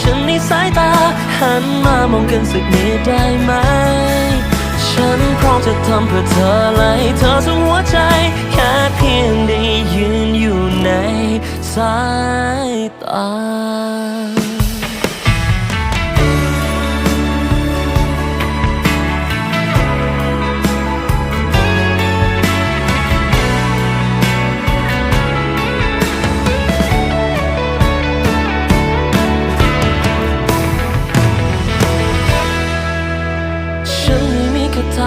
ฉันในสายตา หันมามองกันสักนิดได้ไหม ฉันพร้อมจะทำเพื่อเธอเลยเธอทั้งหัวใจ แค่เพียงได้ยืนอยู่ในสายตา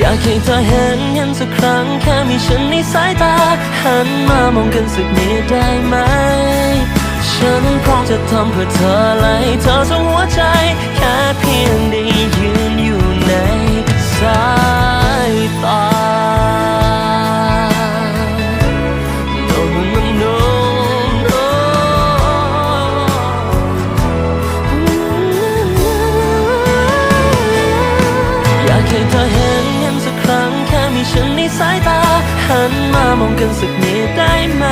อยากให้เธอเห็นเห็นสักครั้ง แค่มีฉันในสายตา หันมามองกันสักนิดได้ไหม ฉันพร้อมจะทำเพื่อเธอเลยเธอทั้งหัวใจ แค่เพียงดีามองกันสักนิดได้ไหม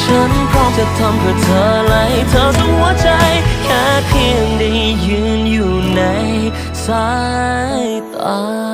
ฉันพร้อมจะทำเพื่อเธอไลยเธอทั้งหัวใจ แค่เพียงได้ยืนอยู่ในสายตา